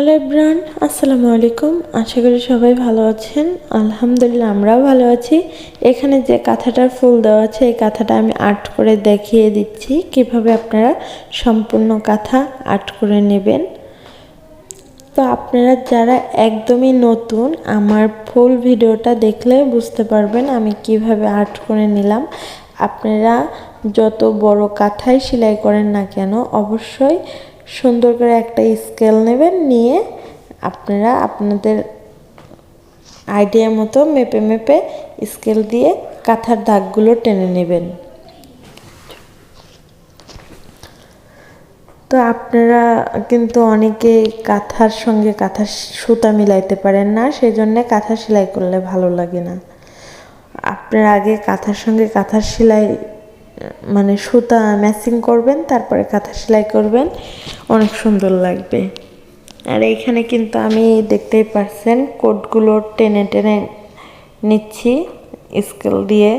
Hello bran আসসালামু আলাইকুম। আশা করি সবাই ভালো আছেন। আলহামদুলিল্লাহ, আমরাও ভালো আছি। এখানে যে কাঁথাটার ফুল দেওয়া আছে, এই কাঁথাটা আমি আর্ট করে দেখিয়ে দিচ্ছি। কীভাবে আপনারা সম্পূর্ণ কাঁথা আর্ট করে নেবেন। তো আপনারা যারা একদমই নতুন, আমার ফুল ভিডিওটা দেখলে বুঝতে পারবেন আমি কীভাবে আর্ট করে নিলাম। আপনারা যত বড় কাঁথায় সেলাই করেন না কেন, অবশ্যই সুন্দর করে একটা স্কেল নেবেন, নিয়ে আপনারা আপনাদের আইডিয়া মতো মেপে মেপে স্কেল দিয়ে কাঁথার দাগগুলো টেনে নেবেন। তো আপনারা কিন্তু অনেকে কাঁথার সঙ্গে কাঁথার সুতা মিলাইতে পারেন না সেই জন্য কাঁথা সেলাই করলে ভালো লাগে না। আপনারা আগে কাঁথার সঙ্গে কাঁথার সেলাই মানে সুতা ম্যাচিং করবেন, তারপরে কাঁথা সেলাই করবেন। অনেক সুন্দর লাগবে। আর এইখানে কিন্তু আমি দেখতেই পারছেন কোটগুলো টেনে টেনে নিচ্ছি স্কেল দিয়ে।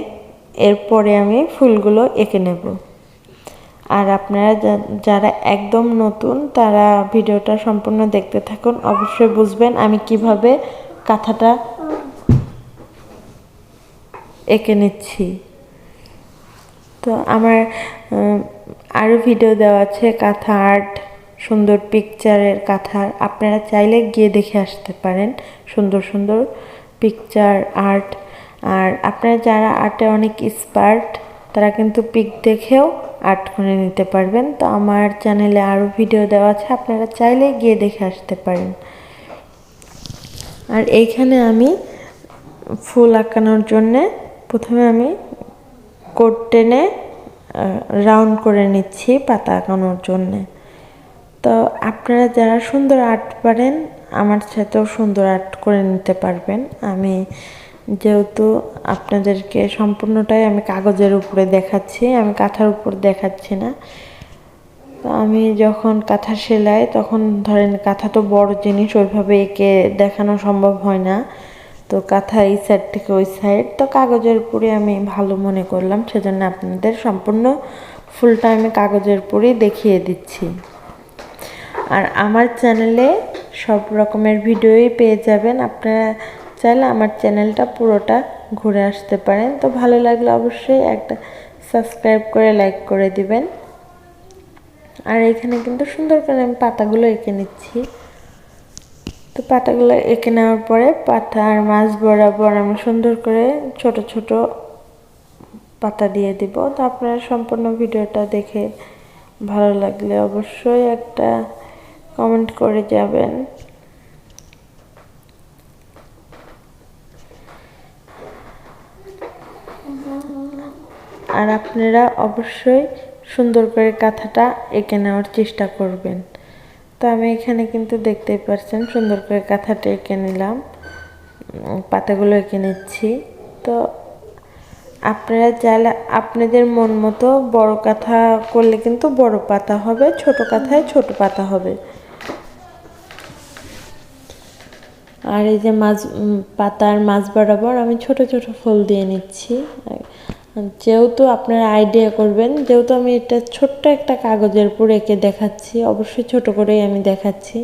এরপরে আমি ফুলগুলো এঁকে নেব। আর আপনারা যারা একদম নতুন, তারা ভিডিওটা সম্পূর্ণ দেখতে থাকুন। অবশ্যই বুঝবেন আমি কীভাবে কাঁথাটা এঁকে নিচ্ছি। তো আমার আরও ভিডিও দেওয়া আছে, কাঁথা আর্ট সুন্দর পিকচারের কাঁথা। আপনারা চাইলে গিয়ে দেখে আসতে পারেন, সুন্দর সুন্দর পিকচার আর্ট আর আপনারা যারা আর্টে অনেক এক্সপার্ট তারা কিন্তু পিক দেখেও আর্ট করে নিতে পারবেন। তো আমার চ্যানেলে আরও ভিডিও দেওয়া আছে, আপনারা চাইলে গিয়ে দেখে আসতে পারেন। আর এইখানে আমি ফুল আঁকানোর জন্যে প্রথমে আমি কোট টেনে রাউন্ড করে নিচ্ছি পাতা আঁকানোর জন্যে। তো আপনারা যারা সুন্দর আর্ট পারেন, আমার সাথেও সুন্দর আর্ট করে নিতে পারবেন। আমি যেহেতু আপনাদেরকে সম্পূর্ণটাই আমি কাগজের উপরে দেখাচ্ছি, আমি কাঁথার উপর দেখাচ্ছি না। তো আমি যখন কাঁথা সেলাই, তখন ধরেন কাঁথা তো বড় জিনিস, ওইভাবে এঁকে দেখানো সম্ভব হয় না। তো কাঁথা এই সাইড থেকে ওই সাইড তো কাগজের উপরে আমি ভালো মনে করলাম, সেজন্য আপনাদের সম্পূর্ণ ফুলটা আমি কাগজের উপরেই দেখিয়ে দিচ্ছি। আর আমার চ্যানেলে সব রকমের ভিডিওই পেয়ে যাবেন, আপনারা চাইলে আমার চ্যানেলটা পুরোটা ঘুরে আসতে পারেন। তো ভালো লাগলে অবশ্যই একটা সাবস্ক্রাইব করে লাইক করে দিবেন। আর এখানে কিন্তু সুন্দর করে আমি পাতাগুলো এঁকে নিচ্ছি। তো পাতাগুলো এঁকে নেওয়ার পরে পাতার মাছ বরাবর আমি সুন্দর করে ছোট ছোট পাতা দিয়ে দিব। তো আপনারা সম্পূর্ণ ভিডিওটা দেখে ভালো লাগলে অবশ্যই একটা কমেন্ট করে যাবেন। আর আপনারা অবশ্যই সুন্দর করে কাঁথাটা এঁকে নেওয়ার চেষ্টা করবেন। তো আমি এখানে কিন্তু দেখতেই পারছেন, সুন্দর করে কাঁথাটা এঁকে নিলাম পাতাগুলো এঁকে নিচ্ছি। তো আপনারা চাইলে আপনাদের মন মতো বড় কাঁথা করলে কিন্তু বড় পাতা হবে, ছোট কাঁথায় ছোট পাতা হবে। আর এই যে মাছ পাতার মাছ বরাবর আমি ছোট ছোট ফুল দিয়ে নিচ্ছি। যেহেতু আপনারা আইডিয়া করবেন, যেহেতু আমি এটা ছোট্ট একটা কাগজের উপর এঁকে দেখাচ্ছি, অবশ্যই ছোট করেই আমি দেখাচ্ছি।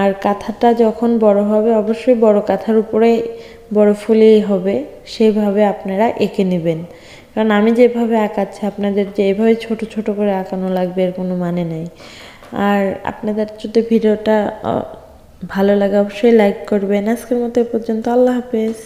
আর কাঁথাটা যখন বড় হবে, অবশ্যই বড় কাঁথার উপরে বড় ফুলেই হবে, সেইভাবে আপনারা এঁকে নেবেন। কারণ আমি যেভাবে আঁকাচ্ছি, আপনাদের যেভাবে ছোট ছোট করে আঁকানো লাগবে, এর কোনো মানে নেই। আর আপনাদের যদি ভিডিওটা ভালো লাগে, অবশ্যই লাইক করবেন। আজকের মতো এ পর্যন্ত, আল্লাহ হাফেজ।